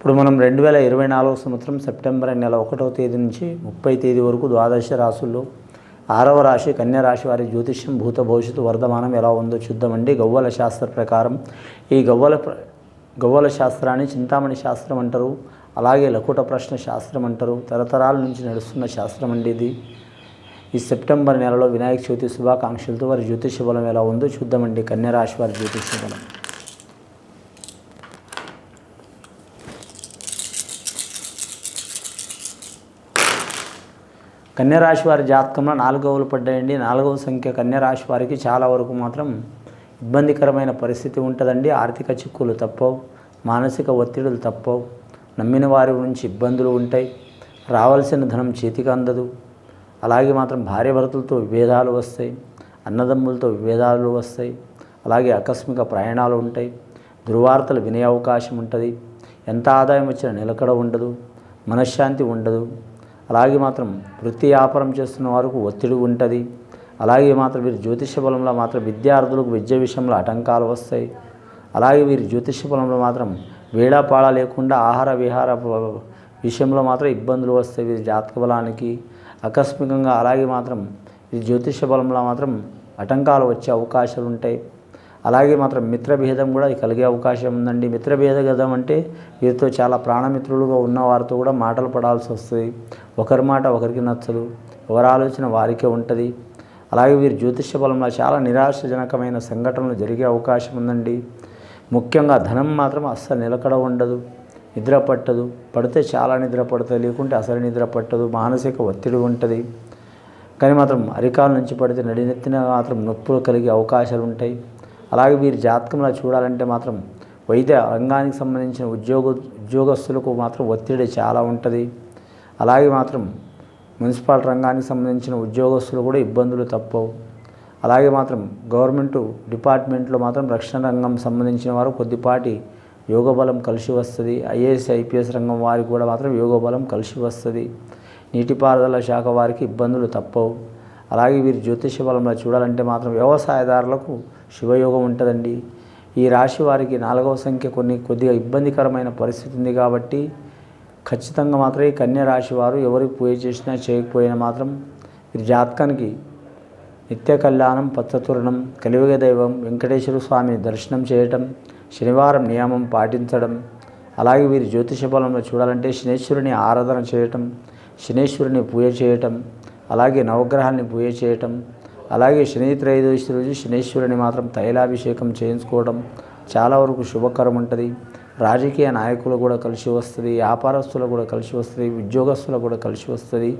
ఇప్పుడు మనం రెండు వేల ఇరవై నాలుగు సంవత్సరం సెప్టెంబర్ నెల ఒకటవ తేదీ నుంచి ముప్పై తేదీ వరకు ద్వాదశ రాసుల్లో ఆరవ రాశి కన్యా రాశి వారి జ్యోతిష్యం భూత భవిష్యత్తు వర్ధమానం ఎలా ఉందో చూద్దామండి గవ్వల శాస్త్ర ప్రకారం ఈ గవ్వల ప్ర- గవ్వల శాస్త్రాన్ని చింతామణి శాస్త్రం అంటారు అలాగే లకుట ప్రశ్న శాస్త్రం అంటారు తరతరాల నుంచి నడుస్తున్న శాస్త్రం అండి ఇది. ఈ సెప్టెంబర్ నెలలో వినాయక చవితి శుభాకాంక్షలతో వారి జ్యోతిష బలం ఎలా ఉందో చూద్దామండి కన్యా రాశి వారి జ్యోతిష బలం. కన్యరాశి వారి జాతకంలో నాలుగవలు పడ్డాయండి. నాలుగవ సంఖ్య కన్యరాశి వారికి చాలా వరకు మాత్రం ఇబ్బందికరమైన పరిస్థితి ఉంటుందండి. ఆర్థిక చిక్కులు తప్పవు మానసిక ఒత్తిడులు తప్పవు నమ్మిన వారి నుంచి ఇబ్బందులు ఉంటాయి. రావాల్సిన ధనం చేతికి అందదు. అలాగే మాత్రం భార్యభర్తలతో విభేదాలు వస్తాయి అన్నదమ్ములతో విభేదాలు వస్తాయి. అలాగే ఆకస్మిక ప్రయాణాలు ఉంటాయి. దుర్వార్తలు వినే అవకాశం ఉంటుంది. ఎంత ఆదాయం వచ్చినా నిలకడ ఉండదు. మనశ్శాంతి ఉండదు. అలాగే మాత్రం వృత్తి వ్యాపారం చేస్తున్న వారికి ఒత్తిడి ఉంటుంది. అలాగే మాత్రం వీరి జ్యోతిష బలంలో మాత్రం విద్యార్థులకు విద్య విషయంలో ఆటంకాలు వస్తాయి. అలాగే వీరి జ్యోతిష బలంలో మాత్రం వేళాపాళ లేకుండా ఆహార విహార విషయంలో మాత్రం ఇబ్బందులు వస్తాయి వీరి జాతక బలానికి. ఆకస్మికంగా అలాగే మాత్రం ఈ జ్యోతిష బలంలో మాత్రం ఆటంకాలు వచ్చే అవకాశాలు ఉంటాయి. అలాగే మాత్రం మిత్రభేదం కూడా కలిగే అవకాశం ఉందండి. మిత్రభేదగతం అంటే వీరితో చాలా ప్రాణమిత్రులుగా ఉన్న వారితో కూడా మాటలు పడాల్సి వస్తుంది. ఒకరి మాట ఒకరికి నచ్చదు. ఎవరి ఆలోచన వారికే ఉంటుంది. అలాగే వీరి జ్యోతిష బలంలో చాలా నిరాశజనకమైన సంఘటనలు జరిగే అవకాశం ఉందండి. ముఖ్యంగా ధనం మాత్రం అస్సలు నిలకడ ఉండదు. నిద్ర పట్టదు. పడితే చాలా నిద్ర పడుతుంది లేకుంటే అసలు నిద్ర పట్టదు. మానసిక ఒత్తిడి ఉంటుంది. కానీ మాత్రం అరికాల నుంచి పడితే నడినెత్తిన మాత్రం నొప్పులు కలిగే అవకాశాలు ఉంటాయి. అలాగే వీరి జాతకంలో చూడాలంటే మాత్రం వైద్య రంగానికి సంబంధించిన ఉద్యోగ ఉద్యోగస్తులకు మాత్రం ఒత్తిడి చాలా ఉంటుంది. అలాగే మాత్రం మున్సిపాల్ రంగానికి సంబంధించిన ఉద్యోగస్తులు కూడా ఇబ్బందులు తప్పవు. అలాగే మాత్రం గవర్నమెంట్ డిపార్ట్మెంట్లో మాత్రం రక్షణ రంగం సంబంధించిన వారు కొద్దిపాటి యోగబలం కలిసి వస్తుంది. ఐఏఎస్ ఐపీఎస్ రంగం వారికి కూడా మాత్రం యోగబలం కలిసి వస్తుంది. నీటిపారుదల శాఖ వారికి ఇబ్బందులు తప్పవు. అలాగే వీరి జ్యోతిష బలంలో చూడాలంటే మాత్రం వ్యవసాయదారులకు శివయోగం ఉంటుందండి. ఈ రాశి వారికి నాలుగవ సంఖ్య కొన్ని కొద్దిగా ఇబ్బందికరమైన పరిస్థితి ఉంది కాబట్టి ఖచ్చితంగా మాత్రం ఈ కన్య రాశి వారు ఎవరికి పూజ చేసినా చేయకపోయినా మాత్రం వీరి జాతకానికి నిత్య కళ్యాణం పచ్చతురణం కలివిగ దైవం వెంకటేశ్వర స్వామిని దర్శనం చేయటం శనివారం నియమం పాటించడం అలాగే వీరి జ్యోతిష బలంలో చూడాలంటే శనేశ్వరుని ఆరాధన చేయటం శనేశ్వరుని పూజ చేయటం అలాగే నవగ్రహాన్ని పూజ చేయటం అలాగే శని త్రయోదశి రోజు శనేశ్వరుని మాత్రం తైలాభిషేకం చేయించుకోవడం చాలా వరకు శుభకరం ఉంటుంది. రాజకీయ నాయకులు కూడా కలిసి వస్తుంది వ్యాపారస్తులు కూడా కలిసి వస్తుంది ఉద్యోగస్తులు కూడా కలిసి వస్తుంది.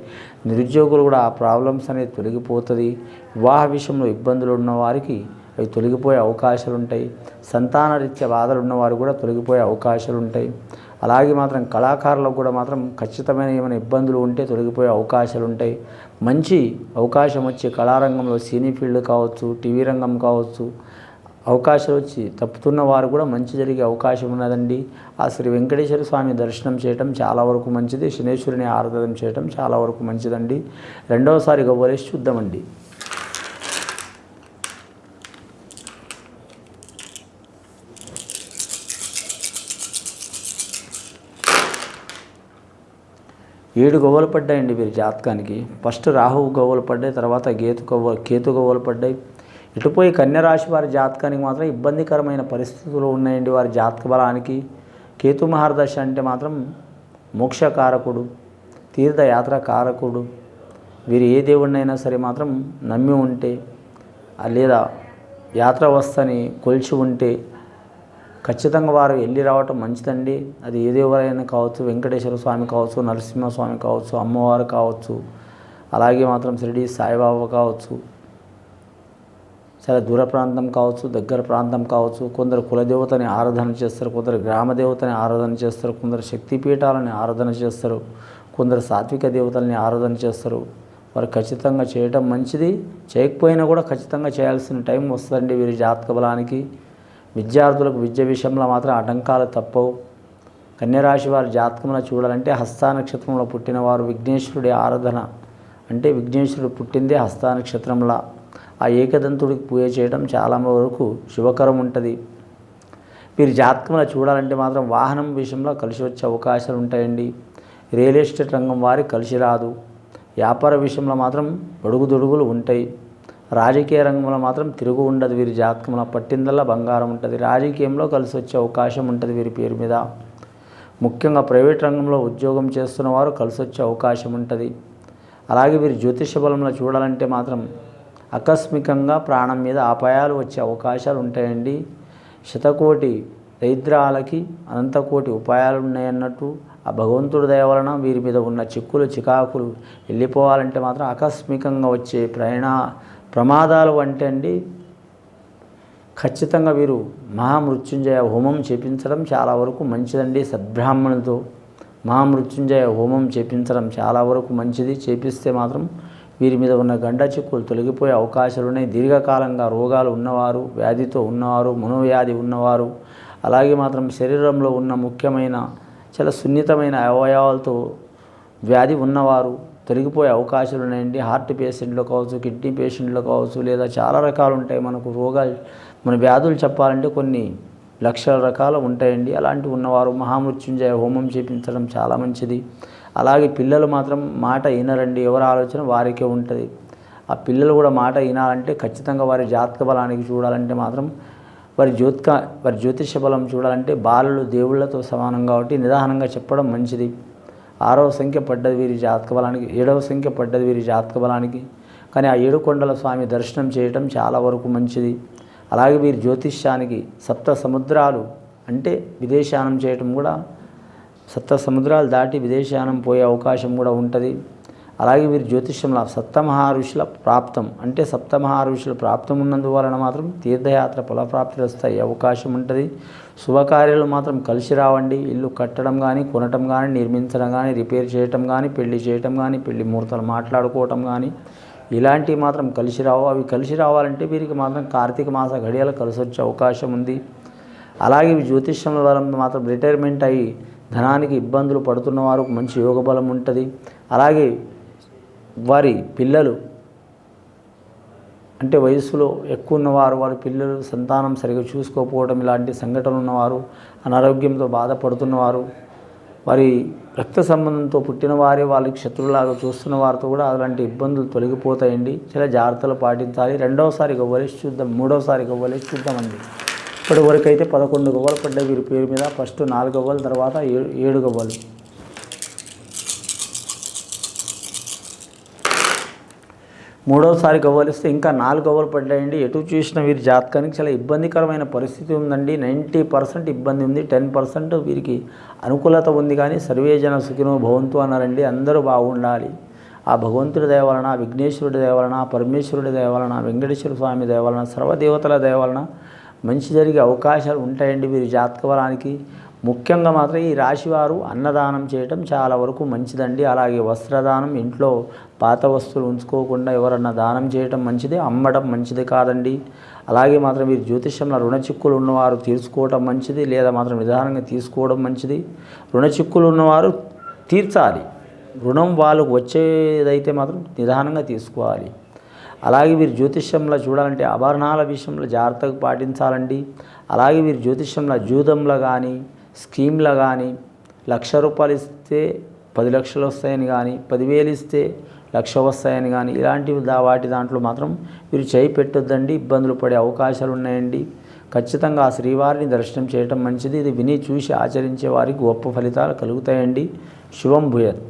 నిరుద్యోగులు కూడా ఆ ప్రాబ్లమ్స్ అనేది తొలగిపోతుంది. వివాహ విషయంలో ఇబ్బందులు ఉన్న వారికి అవి తొలగిపోయే అవకాశాలు ఉంటాయి. సంతానరీత్యా బాధలు ఉన్నవారు కూడా తొలగిపోయే అవకాశాలు ఉంటాయి. అలాగే మాత్రం కళాకారులకు కూడా మాత్రం ఖచ్చితమైన ఏమైనా ఇబ్బందులు ఉంటే తొలగిపోయే అవకాశాలు ఉంటాయి. మంచి అవకాశం వచ్చే కళారంగంలో సినీ ఫీల్డ్ కావచ్చు టీవీ రంగం కావచ్చు అవకాశాలు వచ్చి తప్పుతున్న వారు కూడా మంచి జరిగే అవకాశం ఉన్నదండి. ఆ శ్రీ వెంకటేశ్వర స్వామి దర్శనం చేయటం చాలా వరకు మంచిది. శనేశ్వరుని ఆరాధన చేయటం చాలా వరకు మంచిదండి. రెండవసారి గవ్వలేసి చూద్దామండి. ఏడు గవ్వలు పడ్డాయండి వీరి జాతకానికి. ఫస్ట్ రాహువు గవ్వలు పడ్డాయి తర్వాత గేతు గవ్వ కేతు గవ్వలు పడ్డాయి. ఇటుపోయి కన్యరాశి వారి జాతకానికి మాత్రం ఇబ్బందికరమైన పరిస్థితులు ఉన్నాయండి వారి జాతక బలానికి. కేతు మహారదశ అంటే మాత్రం మోక్షకారకుడు తీర్థయాత్ర కారకుడు. వీరు ఏ దేవుడినైనా సరే మాత్రం నమ్మి ఉంటే లేదా యాత్ర వస్తని కొలిచి ఉంటే ఖచ్చితంగా వారు వెళ్ళి రావటం మంచిదండి. అది ఏ కావచ్చు వెంకటేశ్వర స్వామి కావచ్చు నరసింహస్వామి కావచ్చు అమ్మవారు కావచ్చు అలాగే మాత్రం షిరిడి సాయిబాబా కావచ్చు చాలా దూర ప్రాంతం కావచ్చు దగ్గర ప్రాంతం కావచ్చు కొందరు కులదేవతని ఆరాధన చేస్తారు కొందరు గ్రామ దేవతని ఆరాధన చేస్తారు కొందరు శక్తిపీఠాలని ఆరాధన చేస్తారు కొందరు సాత్విక దేవతల్ని ఆరాధన చేస్తారు. వారు ఖచ్చితంగా చేయటం మంచిది. చేయకపోయినా కూడా ఖచ్చితంగా చేయాల్సిన టైం వస్తుందండి వీరి జాతక బలానికి. విద్యార్థులకు విద్య విషయంలో మాత్రం ఆటంకాలు తప్పవు. కన్యరాశి వారి జాతకంలో చూడాలంటే హస్తా నక్షత్రంలో పుట్టిన వారు విఘ్నేశ్వరుడి ఆరాధన అంటే విఘ్నేశ్వరుడు పుట్టిందే హస్తానక్షత్రంలా ఆ ఏకదంతుడికి పూజ చేయడం చాలా వరకు శుభకరం ఉంటుంది. వీరి జాతకంలో చూడాలంటే మాత్రం వాహనం విషయంలో కలిసి వచ్చే అవకాశాలు ఉంటాయండి. రియల్ ఎస్టేట్ రంగం వారికి కలిసి రాదు. వ్యాపార విషయంలో మాత్రం అడుగుదొడుగులు ఉంటాయి. రాజకీయ రంగంలో మాత్రం తిరుగు ఉండదు వీరి జాతకంలో పట్టిందల్లా బంగారం ఉంటుంది. రాజకీయంలో కలిసి వచ్చే అవకాశం ఉంటుంది వీరి పేరు మీద. ముఖ్యంగా ప్రైవేట్ రంగంలో ఉద్యోగం చేస్తున్న వారు కలిసి వచ్చే అవకాశం ఉంటుంది. అలాగే వీరి జ్యోతిష బలంలో చూడాలంటే మాత్రం ఆకస్మికంగా ప్రాణం మీద అపాయాలు వచ్చే అవకాశాలు ఉంటాయండి. శతకోటి దరిద్రాలకి అనంతకోటి ఉపాయాలు ఉన్నాయన్నట్టు ఆ భగవంతుడి దయ వలన వీరి మీద ఉన్న చిక్కులు చికాకులు వెళ్ళిపోవాలంటే మాత్రం ఆకస్మికంగా వచ్చే ప్రయాణ ప్రమాదాలు అంటే అండి ఖచ్చితంగా వీరు మహామృత్యుంజయ హోమం చేపించడం చాలా వరకు మంచిదండి సద్బ్రాహ్మణులతో. మహామృత్యుంజయ హోమం చేపించడం చాలా వరకు మంచిది. చేపిస్తే మాత్రం వీరి మీద ఉన్న గండ చిక్కులు తొలగిపోయే అవకాశాలు ఉన్నాయి. దీర్ఘకాలంగా రోగాలు ఉన్నవారు వ్యాధితో ఉన్నవారు మనోవ్యాధి ఉన్నవారు అలాగే మాత్రం శరీరంలో ఉన్న ముఖ్యమైన చాలా సున్నితమైన అవయవాలతో వ్యాధి ఉన్నవారు తొలగిపోయే అవకాశాలు ఉన్నాయండి. హార్ట్ పేషెంట్లు కావచ్చు కిడ్నీ పేషెంట్లు కావచ్చు లేదా చాలా రకాలు ఉంటాయి. మనకు రోగాలు మన వ్యాధులు చెప్పాలంటే కొన్ని లక్షల రకాలు ఉంటాయండి. అలాంటివి ఉన్నవారు మహామృత్యుంజయ హోమం చేపించడం చాలా మంచిది. అలాగే పిల్లలు మాత్రం మాట వినరండి. ఎవరి ఆలోచన వారికే ఉంటుంది. ఆ పిల్లలు కూడా మాట వినాలంటే ఖచ్చితంగా వారి జాతక బలానికి చూడాలంటే మాత్రం వారి జ్యోతిక వారి జ్యోతిష బలం చూడాలంటే బాలలు దేవుళ్ళతో సమానం కాబట్టి నిదానంగా చెప్పడం మంచిది. ఆరవ సంఖ్య పడ్డది వీరి జాతక బలానికి ఏడవ సంఖ్య పడ్డది వీరి జాతక బలానికి. కానీ ఆ ఏడుకొండల స్వామి దర్శనం చేయటం చాలా వరకు మంచిది. అలాగే వీరి జ్యోతిష్యానికి సప్త సముద్రాలు అంటే విదేశానం చేయటం కూడా సప్త సముద్రాలు దాటి విదేశానం పోయే అవకాశం కూడా ఉంటుంది. అలాగే వీరి జ్యోతిష్యంలో సప్తమహారుషుల ప్రాప్తం అంటే సప్తమహా ప్రాప్తం ఉన్నందువలన మాత్రం తీర్థయాత్ర ఫలప్రాప్తులు వస్తాయి. అవకాశం ఉంటుంది? శుభకార్యాలు మాత్రం కలిసి రావండి. ఇల్లు కట్టడం కానీ కొనటం కానీ నిర్మించడం కానీ రిపేర్ చేయటం కానీ పెళ్ళి చేయటం కానీ పెళ్ళి ముహూర్తాలు మాట్లాడుకోవటం కానీ ఇలాంటివి మాత్రం కలిసి రావు. అవి కలిసి రావాలంటే వీరికి మాత్రం కార్తీక మాస గడియలు కలిసి వచ్చే అవకాశం ఉంది. అలాగే ఇవి జ్యోతిష్యం వల్ల మాత్రం రిటైర్మెంట్ అయ్యి ధనానికి ఇబ్బందులు పడుతున్న వారికి మంచి యోగ బలం ఉంటుంది. అలాగే వారి పిల్లలు అంటే వయసులో ఎక్కువ ఉన్నవారు వారి పిల్లలు సంతానం సరిగా చూసుకోకపోవడం ఇలాంటి సంఘటనలు ఉన్నవారు అనారోగ్యంతో బాధపడుతున్నవారు వారి రక్త సంబంధంతో పుట్టిన వారే వాళ్ళకి శత్రువులాగా చూస్తున్న వారితో కూడా అలాంటి ఇబ్బందులు తొలగిపోతాయండి. చాలా జాగ్రత్తలు పాటించాలి. రెండవసారి గవ్వలేసి చూద్దాం మూడవసారి గవ్వలేసి చూద్దామండి. ఇప్పటి వరకు అయితే పదకొండు గవ్వలు పడ్డాయి వీరి పేరు మీద. ఫస్ట్ నాలుగు గవ్వలు తర్వాత ఏడు ఏడు గవ్వలు. మూడవసారి గవ్వలిస్తే ఇంకా నాలుగు గవ్వలు పడ్డాయండి. ఎటు చూసిన వీరి జాతకానికి చాలా ఇబ్బందికరమైన పరిస్థితి ఉందండి. నైంటీ పర్సెంట్ ఇబ్బంది ఉంది. టెన్ పర్సెంట్ వీరికి అనుకూలత ఉంది కానీ సర్వేజన సుఖినో భవంతు అన్నారండి. అందరూ బాగుండాలి. ఆ భగవంతుడి దేవాలన విఘ్నేశ్వరుడి దేవాలన పరమేశ్వరుడి దేవాలన వెంకటేశ్వర స్వామి దేవాలన సర్వదేవతల దేవాలన మంచి జరిగే అవకాశాలు ఉంటాయండి వీరి జాతక బలానికి ముఖ్యంగా మాత్రం ఈ రాశివారు అన్నదానం చేయటం చాలా వరకు మంచిదండి. అలాగే వస్త్రదానం ఇంట్లో పాత వస్తువులు ఉంచుకోకుండా ఎవరన్నా దానం చేయటం మంచిది అమ్మడం మంచిది కాదండి. అలాగే మాత్రం మీరు జ్యోతిష్యంలో రుణ చిక్కులు ఉన్నవారు తీర్చుకోవటం మంచిది లేదా మాత్రం నిదానంగా తీసుకోవడం మంచిది. రుణ చిక్కులు ఉన్నవారు తీర్చాలి. రుణం వాళ్ళకు వచ్చేదైతే మాత్రం నిదానంగా తీసుకోవాలి. అలాగే వీరు జ్యోతిష్యంలో చూడాలంటే ఆభరణాల విషయంలో జాగ్రత్తగా పాటించాలండి. అలాగే వీరు జ్యోతిష్యంలో జూదంలో కానీ స్కీమ్లో కానీ లక్ష రూపాయలు ఇస్తే పది లక్షలు వస్తాయని కానీ పదివేలు ఇస్తే లక్ష వస్తాయని కానీ ఇలాంటివి దా వాటి దాంట్లో మాత్రం మీరు చేయి పెట్టొద్దండి ఇబ్బందులు పడే అవకాశాలు ఉన్నాయండి. ఖచ్చితంగా ఆ శ్రీవారిని దర్శనం చేయటం మంచిది. ఇది విని చూసి ఆచరించే వారికి గొప్ప ఫలితాలు కలుగుతాయండి. శుభం భూయత్.